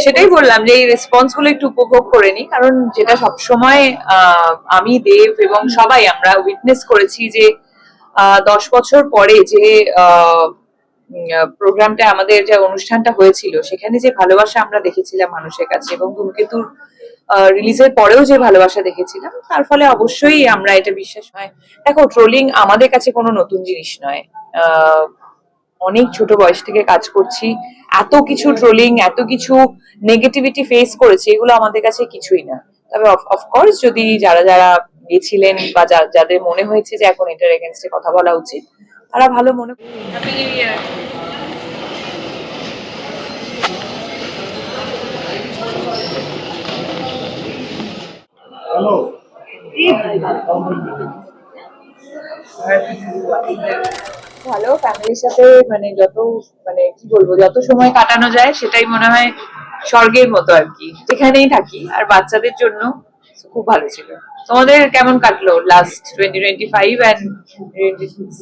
সেটাই বললাম যে এই রেসপন্সগুলো একটু উপভোগ করে নি কারণ যেটা সবসময় আমি দেব এবং সবাই আমরা উইটনেস করেছি যে দশ বছর পরে যে প্রোগ্রামটা আমাদের যে অনুষ্ঠানটা হয়েছিল সেখানে যে ভালোবাসা আমরা দেখেছিলাম মানুষের কাছে এবং ধূমকেতুর রিলিজের পরেও যে ভালোবাসা দেখেছিলাম তার ফলে অবশ্যই আমরা এটা বিশ্বাস হয়। দেখো ট্রোলিং আমাদের কাছে কোনো নতুন জিনিস নয়। আহ, অনেক ছোট বয়স থেকে কাজ করছি এত কিছু ট্রোলিং এত কিছু নেগেটিভিটি ফেস করেছি, এগুলো আমাদের কাছে কিছুই না তবে অফকোর্স যদি যারা যারা গেছিলেন বা যাদের মনে হয়েছে যে এখন এটার এগেনস্টে কথা বলা উচিত, তারা ভালো মনে Year. ভালো ফ্যামিলির সাথে মানে যত মানে কি বলব যত সময় কাটানো যায় সেটাই মনে হয় স্বর্গের মতো আর কি। যেখানেই থাকি আর বাচ্চাদের জন্য খুব ভালো ছিল। তোমাদের কেমন কাটলো last twenty twenty five and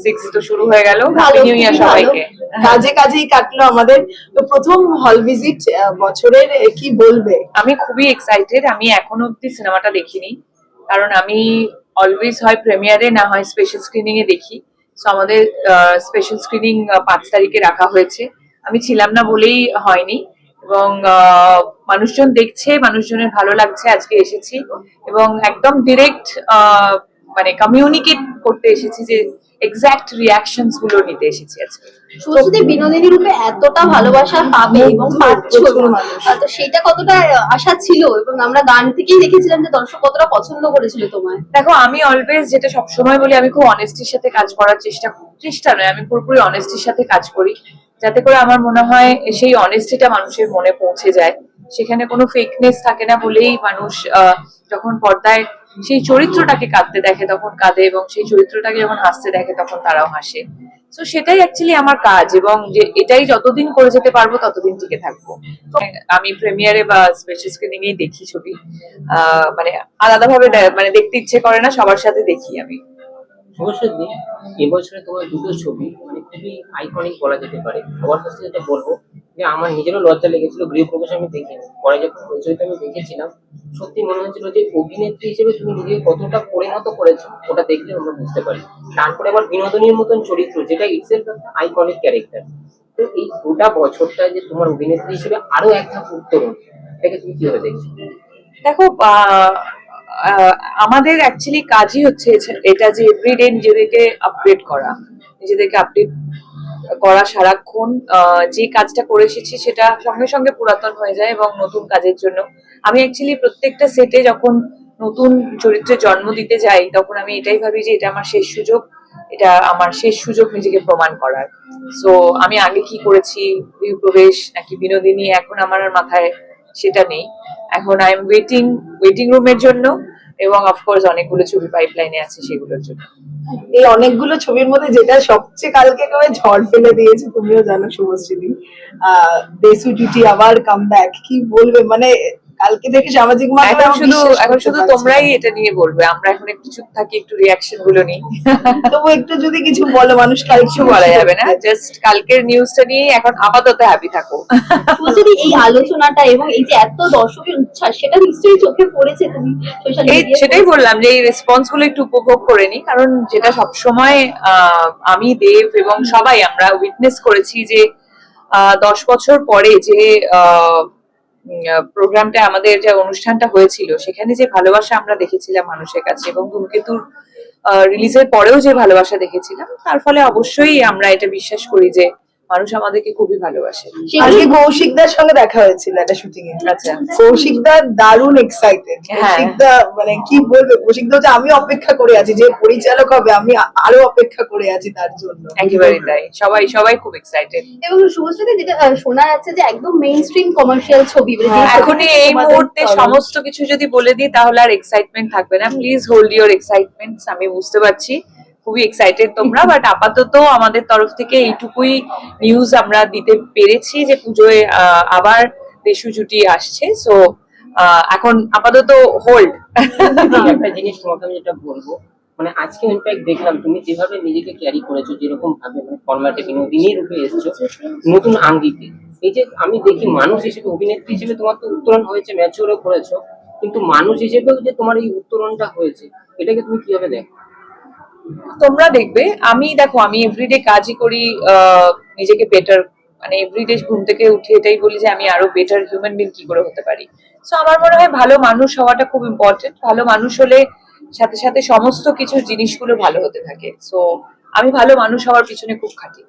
six তো শুরু হয়ে গেল? নিউ ইয়ার সবাইকে। কাজে কাজেই কাটলো আমাদের। তো প্রথম হল ভিজিট বছরের কি বলবে? আমি খুবই এক্সাইটেড আমি এখনও অব্দি সিনেমাটা দেখিনি। কারণ আমি অলওয়েজ হয় প্রিমিয়ারে না হয় স্পেশাল স্ক্রিনিং এ দেখি। সো আমাদের স্পেশাল স্ক্রিনিং পাঁচ তারিখে রাখা হয়েছে। আমি ছিলাম না বলেই হয়নি। এবং মানুষজন দেখছে, মানুষজনের ভালো লাগছে, আজকে এসেছি। এবং একদম ডিরেক্ট মানে কমিউনিকেট করতে এসেছি যে এক্স্যাক্ট রিয়াকশনসগুলো নিতে এসেছি আজকে। শুভশ্রীতে বিনোদিনী রূপে এতটা ভালোবাসা পাবে এবং পাচ্ছ তো সেটা কতটা আশা ছিল? এবং আমরা গান থেকেই দেখেছিলাম যে দর্শক কতটা পছন্দ করেছিল তোমায়। দেখো আমি অলওয়েজ যেটা সবসময় বলি আমি খুব অনেস্টির সাথে কাজ করার চেষ্টা চেষ্টা নয় আমি পুরোপুরি অনেস্টির সাথে কাজ করি। যাতে করে আমার মনে হয় সেই অনেস্টিটা মানুষের মনে পৌঁছে যায়। সেখানে কোনো ফেকনেস থাকে না বলেই মানুষ আহ, যখন পর্দায় সেই চরিত্রটাকে কাঁদতে দেখে তখন কাঁদে এবং সেই চরিত্রটাকে যখন হাসতে দেখে তখন তারাও হাসে। তো সেটাই অ্যাকচুয়ালি আমার কাজ এবং যে এটাই যতদিন করে যেতে পারব ততদিন টিকে থাকব। আমি প্রিমিয়ারে বা স্পেশাল স্ক্রিনিং এই দেখি ছবি। মানে আলাদাভাবে মানে দেখতে ইচ্ছে করে না, সবার সাথে দেখি আমি। অবশ্যই এবছরে তোমার দুটো ছবি মানে খুবই আইকনিক বলা যেতে পারে। সবার কাছে যেটা বলব, যে আমার নিজেরও লজ্জা লেগেছিল, গৃহপ্রবেশ আমি দেখিনি। পরে যখন ওই আমি দেখেছিলাম, সত্যি মনে হচ্ছিল যে অভিনেত্রী হিসেবে তুমি নিজেকে কতটা পরিণত করেছ, ওটা দেখলে আমরা বুঝতে পারি। তারপরে আবার বিনোদনীর মতন চরিত্র, যেটা ইটসেলফ একটা আইকনিক ক্যারেক্টার তো এই গোটা বছরটা যে তোমার অভিনেত্রী হিসেবে আরও এক ধাপ উত্তরণ, এটাকে তুমি কীভাবে দেখছ? দেখো আমাদের অ্যাকচুয়ালি কাজই হচ্ছে এটা যে এভরিডে নিজেদেরকে আপডেট করা। নিজেদেরকে আপডেট করা সারাক্ষণ যে কাজটা করে এসেছি সেটা সঙ্গে সঙ্গে পুরাতন হয়ে যায় এবং নতুন কাজের জন্য। আমি অ্যাকচুয়ালি প্রত্যেকটা সেটে যখন নতুন চরিত্রে জন্ম দিতে যাই, তখন আমি এটাই ভাবি যে এটা আমার শেষ সুযোগ, এটা আমার শেষ সুযোগ নিজেকে প্রমাণ করার। সো আমি আগে কি করেছি প্রবেশ নাকি বিনোদিনী, এখন আমার আর মাথায় সেটা নেই। এখন আই এম ওয়েটিং ওয়েটিং রুমের জন্য। এবং অফকোর্স অনেকগুলো ছবি পাইপলাইনে আছে সেগুলোর জন্য। এই অনেকগুলো ছবির মধ্যে যেটা সবচেয়ে কালকে তোমায় ঝড় ফেলে দিয়েছে, তুমিও জানো, শুভশ্রী আহ দেশু জুটি আবার কাম ব্যাক কি বলবে? মানে কালকে দেখে সামাজিক মাধ্যমে শুধু এখন শুধু তোমরাই এটা নিয়ে বলবে। আমরা এখন একটু চুপ থাকি একটু রিয়াকশনগুলো নিই। তবু একটু যদি কিছু বলো মানুষ কিছু বলা যাবে না। জাস্ট কালকের নিউজটা নিয়ে এখন আপাতত হ্যাপি থাকো। শুভশ্রী এই আলোচনাটা এবং এই যে এত দর্শকের উচ্ছ্বাস সেটা নিশ্চয়ই চোখে পড়েছে তুমি এই সেটাই বললাম যে এই রেসপন্সগুলো একটু উপভোগ করে নি কারণ যেটা সবসময় আহ, আমি দেব এবং সবাই আমরা উইটনেস করেছি যে আহ, দশ বছর পরে যে প্রোগ্রামটা, আমাদের যে অনুষ্ঠানটা হয়েছিল, সেখানে যে ভালোবাসা আমরা দেখেছিলাম মানুষের কাছে এবং ধূমকেতুর রিলিজের পরেও যে ভালোবাসা দেখেছিলাম, তার ফলে অবশ্যই আমরা এটা বিশ্বাস করি যে মানুষ আমাদেরকে খুবই ভালোবাসে। আজকে কৌশিকদার সঙ্গে দেখা হয়েছিল একটা শুটিং এ আচ্ছা। কৌশিকদা দারুণ এক্সাইটেড হ্যাঁ। কৌশিকদা মানে কি বলবে? কৌশিকদা যে আমি অপেক্ষা করে আছি যে পরিচালক হবে আমি আরও অপেক্ষা করে আছি তার জন্য। একেবারেই তাই। সবাই সবাই খুব এক্সাইটেড এবং শুভশ্রীতে যেটা শোনা যাচ্ছে যে একদম মেইন স্ট্রিম কমার্শিয়াল ছবি মানে এখন এই মুহূর্তে সমস্ত কিছু যদি বলে দিই তাহলে আর এক্সাইটমেন্ট থাকবে না। প্লিজ হোল্ড ইওর এক্সাইটমেন্ট আমি বুঝতে পারছি। খুবই এক্সাইটেড তোমরা বাট আপাতত আমাদের তরফ থেকে এইটুকুই নিউজ আমরা দিতে পেরেছি যে পুজোয় আবার দেশু জুটি আসছে। সো এখন আপাতত হোল্ড একটা জিনিস তোমাকে আমি যেটা বলব মানে আজকে ইনফ্যাক্ট দেখলাম, তুমি যেভাবে নিজেকে ক্যারি করেছ, যেরকম ভাবে মানে ফরম্যাটে বিনোদিনী রূপে এসছো, নতুন আঙ্গিকে। এই যে আমি দেখি মানুষ হিসেবে, অভিনেত্রী হিসেবে তোমার তো উত্তরণ হয়েছে ম্যাচিওরও করেছ, কিন্তু মানুষ হিসেবেও যে তোমার এই উত্তরণটা হয়েছে, এটাকে তুমি কীভাবে দেখো? তোমরা দেখবে আমি দেখো আমি এভরিডে কাজই করি নিজেকে বেটার মানে এভরিডে ঘুম থেকে উঠে এটাই বলি যে আমি আরও বেটার হিউম্যান বিং কি করে হতে পারি। সো আমার মনে হয় ভালো মানুষ হওয়াটা খুব ইম্পর্টেন্ট ভালো মানুষ হলে সাথে সাথে সমস্ত কিছু জিনিসগুলো ভালো হতে থাকে। সো আমি ভালো মানুষ হওয়ার পিছনে খুব খাটি।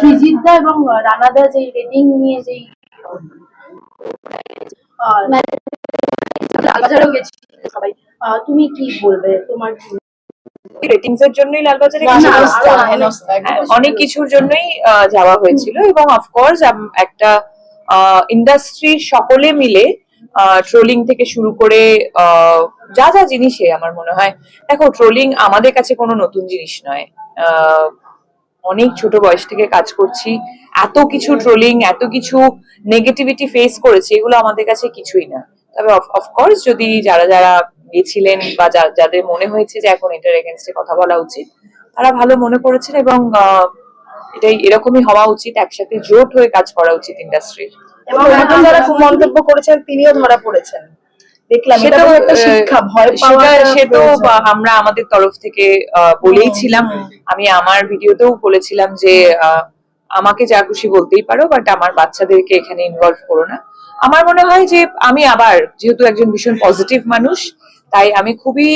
সৃজিতদা এবং রানাদা যে রেটিং নিয়ে যেই সবাই। তুমি কি বলবে? তোমার কি রেটিংস এর জন্যই লালবাজারে হ্যাঁ, অনেক কিছুর জন্যই যাওয়া হয়েছিল এবং অফকোর্স একটা ইন্ডাস্ট্রির সকলে মিলে ট্রোলিং থেকে শুরু করে যা যা জিনিসে আমার মনে হয়। দেখো ট্রোলিং আমাদের কাছে কোনো নতুন জিনিস নয়। আহ, অনেক ছোট বয়স থেকে কাজ করছি। এত কিছু ট্রোলিং এত কিছু নেগেটিভিটি ফেস করেছি এগুলো আমাদের কাছে কিছুই না। তবে অফকোর্স যদি যারা যারা গেছিলেন বা যাদের মনে হয়েছে যে এখন এটার এগেনস্টে কথা বলা উচিত তারা ভালো মনে করেছেন এবং এটাই এরকমই হওয়া উচিত একসাথে জোট হয়ে কাজ করা উচিত ইন্ডাস্ট্রির এবং এখন যারা কুমন্তব্য করেছেন তিনিও ধরা পড়েছেন। দেখলাম এটা একটা শিক্ষা ভয় পাওয়া সে তো আমরা আমাদের তরফ থেকে আহ, বলেই আমি আমার ভিডিওতেও বলেছিলাম যে আমাকে যা খুশি বলতেই পারো বাট আমার বাচ্চাদেরকে এখানে ইনভলভ করো না। আমার মনে হয় যে আমি আবার যেহেতু একজন ভীষণ পজিটিভ মানুষ তাই আমি খুবই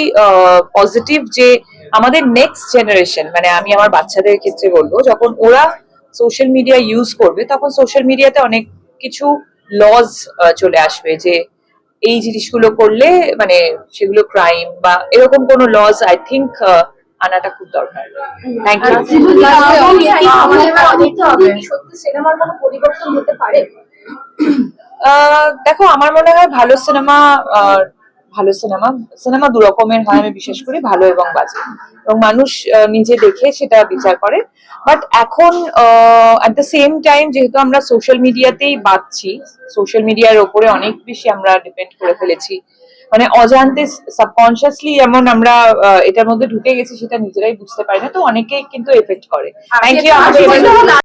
পজিটিভ যে আমাদের নেক্সট জেনারেশন মানে আমি আমার বাচ্চাদের ক্ষেত্রে বলব যখন ওরা সোশ্যাল মিডিয়া ইউজ করবে তখন সোশ্যাল মিডিয়াতে অনেক কিছু লজ চলে আসবে যে এই জিনিসগুলো করলে মানে সেগুলো ক্রাইম বা এরকম কোনো লজ আই থিঙ্ক আনাটা খুব দরকার। থ্যাংক ইউ সত্যি সিনেমার কোনো পরিবর্তন হতে পারে? দেখো আমার মনে হয় ভালো সিনেমা ভালো সিনেমা সিনেমা দু রকমের হয় আমি বিশেষ করি ভালো এবং বাজে। এবং মানুষ নিজে দেখে সেটা বিচার করে। বাট এখন অ্যাট দ্য সেম টাইম যেহেতু আমরা সোশ্যাল মিডিয়াতেই বাঁচছি সোশ্যাল মিডিয়ার ওপরে অনেক বেশি আমরা ডিপেন্ড করে ফেলেছি। মানে অজান্তে সাবকনসিয়াসলি এমন আমরা এটার মধ্যে ঢুকে গেছি সেটা নিজেরাই বুঝতে পারি না তো অনেকেই কিন্তু এফেক্ট করে। থ্যাংক ইউ আমাকে